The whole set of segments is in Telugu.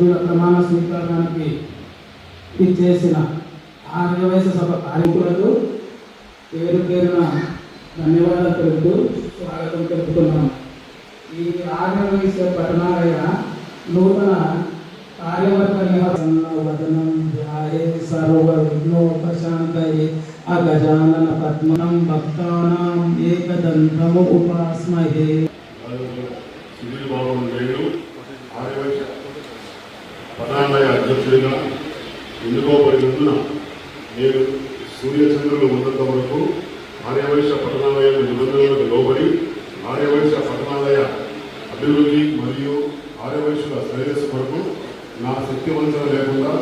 సభ్యుల ప్రమాణ స్వీకరణానికి ఇచ్చేసిన ఆర్యవైశ్య సభ కార్మికులకు పేరు పేరున ధన్యవాదాలు తెలుపుతూ స్వాగతం తెలుపుతున్నాను ఈ ఆర్యవైశ్య పట్టణాలయ నూతన కార్యవర్గ వదనం ధ్యాయే సర్వ విఘ్నోపశాంతయే అగజానన పద్మనం భక్తానాం ఏకదంతము ఉపాస్మహే సుధీర్ బాబు నేను పదాలయ అధ్యక్షుడిగా ఎన్నుకోబడినందున నేను సూర్యచంద్రులు ఉన్నంత వరకు ఆర్యవైశ్య పట్టణాలయ నిబంధనలకు లోబడి ఆర్యవైశ్య పట్టణాలయ అభివృద్ధి మరియు ఆర్యవైశ్యుల శ్రేయస్సు కొరకు నా శక్తి వంచన లేకుండా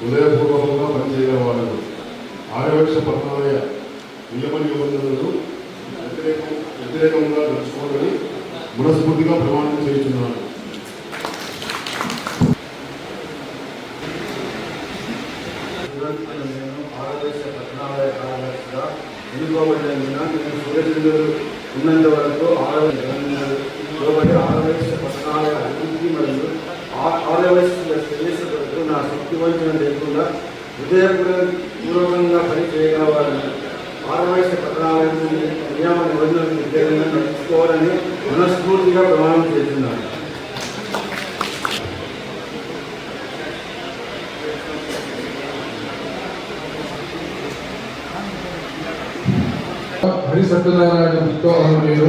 హృదయపూర్వకంగా పనిచేయగలవాలను ఆర్యవైశ్య పట్టణాలయ నియమ నిబంధనలు వ్యతిరేకం వ్యతిరేకంగా నడుచుకోవాలని మనస్ఫూర్తిగా ప్రమాణం చేస్తున్నాను. నేను ఆరోగ్య పట్టణాలయ కార్యదర్శిగా ఎన్నుకోబడినందున నేను సూర్యచంద్రుడు ఉన్నంత వరకు ఆరోగ్య లోబడి ఆరోగ్య పట్టణాలయ అభివృద్ధి మరియు ఆరోగ్య శ్రేయస్సు కొరకు నా శక్తి వంచన లేకుండా హృదయపూర్వకంగా పని చేయగలవాలని ఆరోగ్య పట్టణాలయం నియమ నిబంధనలు నిర్దేశంగా నడుచుకోవాలని మనస్ఫూర్తిగా ప్రమాణం చేస్తున్నాను హరి సత్యనారాయణ పుస్తకం నేను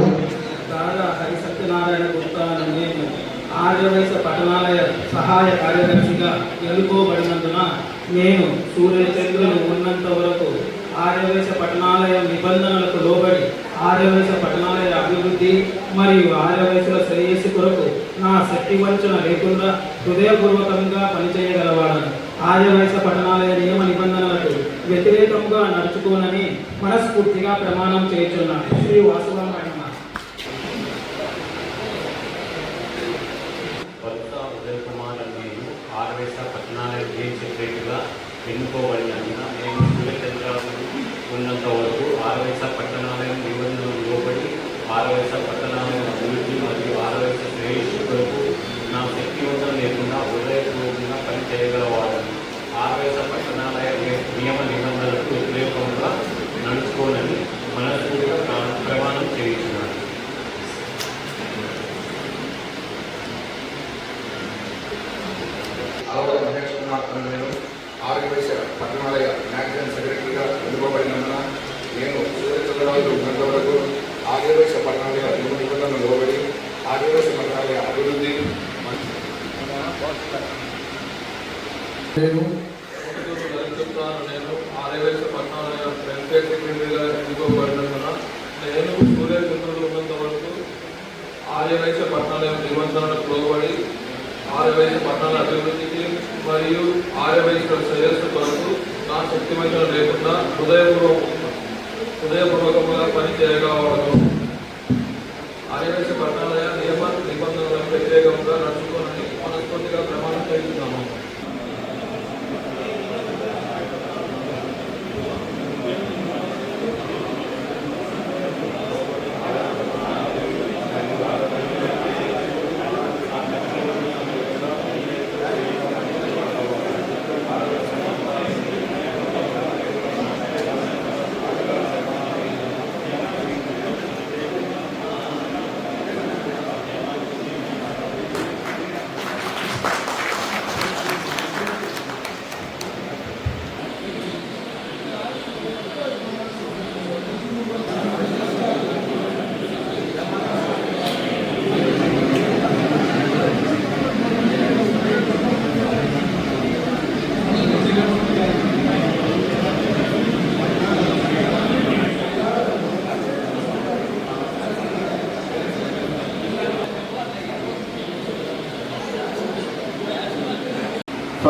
హరి సత్యనారాయణ గుప్తా నేను ఆర్యవైశ్య పట్టణాలయ సహాయ కార్యదర్శిగా ఎన్నుకోబడినందున నేను సూర్యచంద్రులు ఉన్నంత వరకు ఆర్యవైశ్య పట్టణాలయ నిబంధనలకు లోబడి ఆర్యవైశ్య పట్టణాలయ అభివృద్ధి మరియు ఆర్యవైశ్యుల శ్రేయస్సు కొరకు నా శక్తి వంచన లేకుండా హృదయపూర్వకంగా పనిచేయగలవాడను. ఆర్యవైశ్య పట్టణాలయ నియమ నిబంధనలకు వ్యతిరేకంగా నడుచుకోనని మనస్ఫూర్తిగా ప్రమాణం చేయుచున్నాను. శ్రీ వాసురామాయణ నేను ఎన్నుకోబడినందున నేను సూర్యచంద్రాలు ఉన్నంత వరకు ఆర్వేశ పట్టణాలయం నిబంధనలు లోబడి ఆర్వేశ పట్టణాలయం అభివృద్ధి మరియు ఆర్వేశ శ్రేయస్సు కొరకు నా శక్తివంతం లేకుండా హృదయపూర్వకంగా పని చేయగలవాడని ఆర్వేశ పట్టణాలయ ని- నియమ నిబంధనలకు వ్యతిరేకంగా నడుచుకోనని మనస్ఫూర్తిగా ప్ర- ప్రమాణం చేయించున్నాను అలవల మహేష్ కుమార్ అను నేను ఆర్యవైశ్య పట్టణాలయ మ్యాగజైన్ సెక్రటరీగా ఎన్నుకోబడినందున నేను సూర్యచంద్రరాజు ఉన్నంత వరకు ఆర్యవైశ్య పట్టణాలయ నియమ నిబంధనలు లోబడి ఆర్యవైశ్య పట్టణాలయ అభివృద్ధి నేను చెప్తాను నేను ఆర్యవేశ పట్టణాలయ వెల్ఫేర్ సెక్రటరీగా ఎన్నుకోబడినందున నేను సూర్యచంద్రుడు ఉన్నంత వరకు ఆర్యవైశ పట్టణాలయం నిబంధనలకు లోబడి ఆర్యవైశ పట్టణాల అభివృద్ధికి మరియు ఆర్యవైశ శ్రేయస్సు కొరకు నా శక్తివంతం లేకుండా హృదయపూర్వక హృదయపూర్వకంగా పని చేయగలవాడు ఆర్యవైశ పట్టణాలయ నియమ నిబంధనలకు వ్యతిరేకంగా నడుచుకోనని మనస్ఫూర్తిగా ప్రమాణం చేస్తున్నాను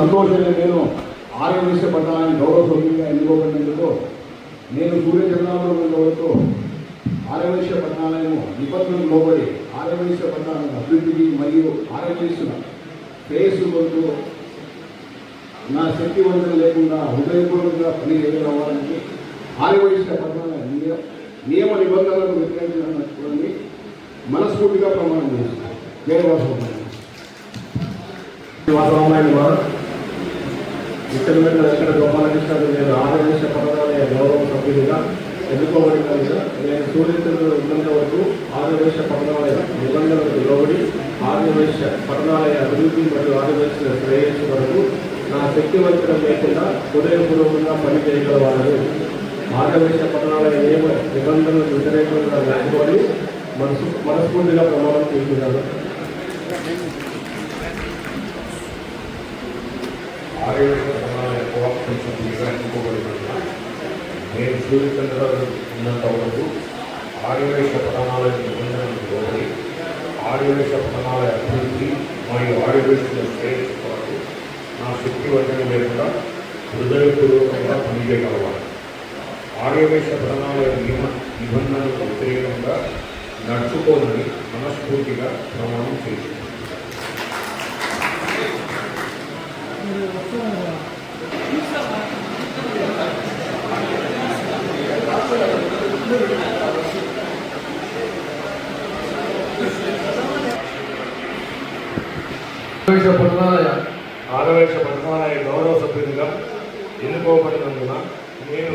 సంతోషంగా నేను. ఆరోగ్య పట్టణాన్ని గౌరవ సభ్యులుగా ఎన్నుకోబడినందుకు నేను సూర్యచంద్రంలో ఉన్నంత వరకు ఆర్యవైశ్య పట్టణాలను నిబంధనలు లోబడి ఆర్యవైశ్య పట్టణాలను అభివృద్ధికి మరియు ఆరోగ్యస్తున్న శ్రేయస్సు కొరకు నా శక్తి వంచన లేకుండా హృదయపూర్వకంగా పని చేయగలవాలని ఆర్యవైశ్య పట్టణాల నియమ నిబంధనలకు వ్యతిరేకించడానికి మనస్ఫూర్తిగా ప్రమాణం చేస్తున్నాను. జయవాసం వాతావరణాన్ని వారు ఇక్కడ మీద వెంకట గోపాలకృష్ణ నేను ఆంధ్రప్రదేశ్ పట్టణాలయ గౌరవ సభ్యుడిగా ఎన్నుకోబడిన నేను సూర్యచంద్రుడు ఉన్నంత వరకు ఆంధ్రప్రదేశ్ పట్టణాలయ నిబంధనలకు లోబడి ఆంధ్రప్రదేశ్ పట్టణాలయ అభివృద్ధి మరియు ఆంధ్రప్రదేశ్ శ్రేయస్సు వరకు నా శక్తి వంచడం లేకుండా హృదయపూర్వకంగా పనిచేయగలవాలని ఆంధ్రప్రదేశ్ పట్టణాలయ నియమ నిబంధనలు వ్యతిరేకంగా నడుచుకొని మనసు మనస్ఫూర్తిగా ప్రమాణం చేస్తున్నారు ఆరోగ్య కొంచెం కోఆపరేషన్ నేను సూర్యచంద్రుడు ఉన్నంత వరకు ఆర్యవేశ పట్టణాలయ నిబంధనలకు లోబడి ఆర్యవేశ పట్టణాలయ అభివృద్ధి మరియు ఆర్యవేశల శ్రేయస్సు నా శక్తి వంచన లేకుండా హృదయపూర్వకంగా పనిచేయగలవాలి ఆర్యవేశ పట్టణాలయ నియమ నిబంధనలకు వ్యతిరేకంగా నడుచుకోనని మనస్ఫూర్తిగా ప్రమాణం చేసింది ఆర్యవేశ పట్టణాలయ ఆరవేశ పట్టణాలయ గౌరవ సభ్యునిగా ఎన్నుకోబడినందున నేను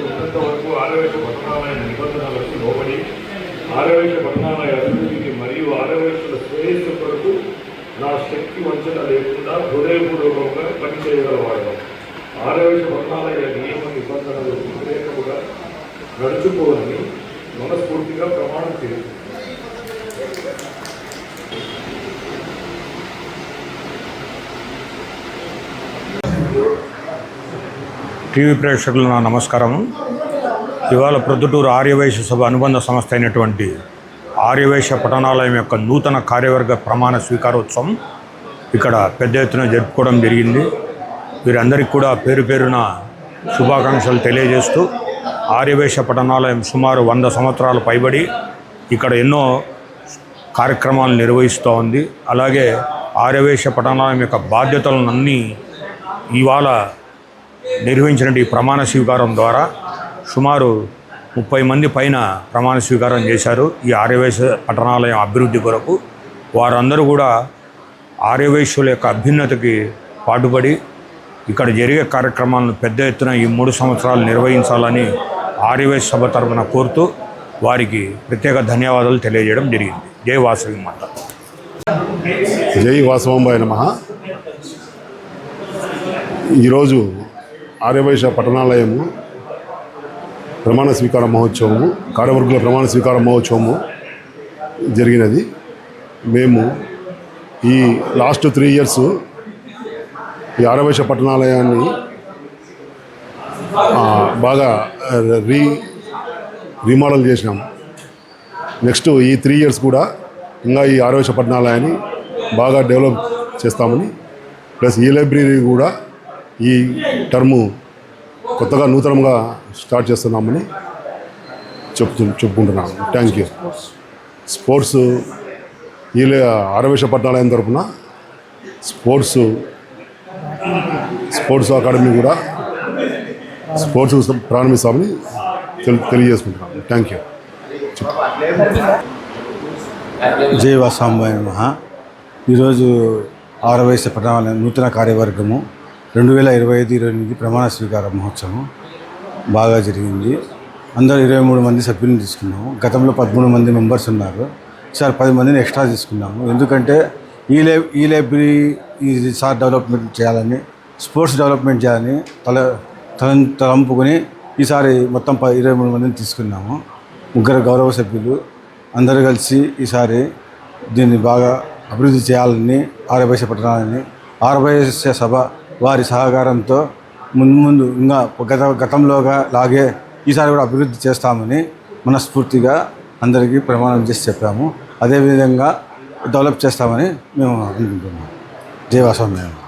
ఉన్నంత వరకు ఆరవేశ పట్టణాలయ నిబంధనలకు లోబడి ఆరవేశ పట్టణాలయ అభివృద్ధికి మరియు ఆరవేశల శ్రేయస్సు కొరకు నా శక్తి వంచన లేకుండా హృదయపూర్వకంగా పనిచేయగలవాడు. ఆరోగ్య పట్టణాలయ నియమ నిబంధనలు వ్యతిరేకముగా నడుచుకోవాలని మనస్ఫూర్తిగా ప్రమాణం చేస్తుంది టీవీ ప్రేక్షకులు నా నమస్కారం ఇవాళ ప్రొద్దుటూరు ఆర్యవైశ్య సభ అనుబంధ సంస్థ అయినటువంటి ఆర్యవేశ పఠనాలయం యొక్క నూతన కార్యవర్గ ప్రమాణ స్వీకారోత్సవం ఇక్కడ పెద్ద ఎత్తున జరుపుకోవడం జరిగింది. వీరందరికీ కూడా పేరు పేరున శుభాకాంక్షలు తెలియజేస్తూ ఆర్యవేశ పఠనాలయం సుమారు వంద సంవత్సరాలు పైబడి ఇక్కడ ఎన్నో కార్యక్రమాలు నిర్వహిస్తూ ఉంది. అలాగే ఆర్యవేశ పఠనాలయం యొక్క బాధ్యతలను అన్నీ ఇవాళ నిర్వహించిన ఈ ప్రమాణ స్వీకారం ద్వారా సుమారు ముప్పై మంది పైన ప్రమాణ స్వీకారం చేశారు. ఈ ఆర్యవైశ్య పట్టణాలయం అభివృద్ధి కొరకు వారందరూ కూడా ఆర్యవైశ్యుల యొక్క అభ్యున్నతికి పాటుపడి ఇక్కడ జరిగే కార్యక్రమాలను పెద్ద ఎత్తున ఈ మూడు సంవత్సరాలు నిర్వహించాలని ఆర్యవైశ్య సభ తరఫున కోరుతూ వారికి ప్రత్యేక ధన్యవాదాలు తెలియజేయడం జరిగింది. జై వాసవి మాత. జై వాసవంబాయ నమ. ఈరోజు ఆర్యవైశ్య పట్టణాలయము ప్రమాణ స్వీకార మహోత్సవము కార్యవర్గుల ప్రమాణ స్వీకార మహోత్సవము జరిగినది. మేము ఈ లాస్ట్ త్రీ ఇయర్స్ ఈ ఆరవేశ పట్టణాలయాన్ని బాగా రీ రీమోడల్ చేసినాము నెక్స్ట్ ఈ త్రీ ఇయర్స్ కూడా ఇంకా ఈ ఆరోగ్య పట్టణాలయాన్ని బాగా డెవలప్ చేస్తామని ప్లస్ ఈ లైబ్రరీ కూడా ఈ టర్ము కొత్తగా నూతనంగా స్టార్ట్ చేస్తున్నామని చెప్తు చెప్పుకుంటున్నాను. థ్యాంక్ యూ స్పోర్ట్స్ ఈ ఆరవేశ పట్టణాలయం తరఫున స్పోర్ట్స్ స్పోర్ట్స్ అకాడమీ కూడా స్పోర్ట్స్ ప్రారంభిస్తామని తెలి తెలియజేసుకుంటున్నాను. థ్యాంక్ యూ జై ఈరోజు ఆరవేశ పట్టణాలయం నూతన కార్యవర్గము రెండు వేల ఇరవై ఐదు ఇరవై ఎనిమిది ప్రమాణ స్వీకార మహోత్సవం బాగా జరిగింది. అందరూ ఇరవై మూడు మంది సభ్యులను తీసుకున్నాము. గతంలో పదమూడు మంది మెంబర్స్ ఉన్నారు. సార్ పది మందిని ఎక్స్ట్రా తీసుకున్నాము. ఎందుకంటే ఈ లై ఈ లైబ్రరీ ఈ సార్ డెవలప్మెంట్ చేయాలని స్పోర్ట్స్ డెవలప్మెంట్ చేయాలని తల తల తలంపుకొని ఈసారి మొత్తం ప ఇరవై మూడు మందిని తీసుకున్నాము. ముగ్గురు గౌరవ సభ్యులు అందరూ కలిసి ఈసారి దీన్ని బాగా అభివృద్ధి చేయాలని ఆరవైశ్య పట్టణాలని ఆరవైశ్య సభ వారి సహకారంతో ముందు ముందు ఇంకా గత గతంలోగా లాగే ఈసారి కూడా అభివృద్ధి చేస్తామని మనస్ఫూర్తిగా అందరికీ ప్రమాణం చేసి చెప్పాము. అదేవిధంగా డెవలప్ చేస్తామని మేము అనుకుంటున్నాం. జై మేము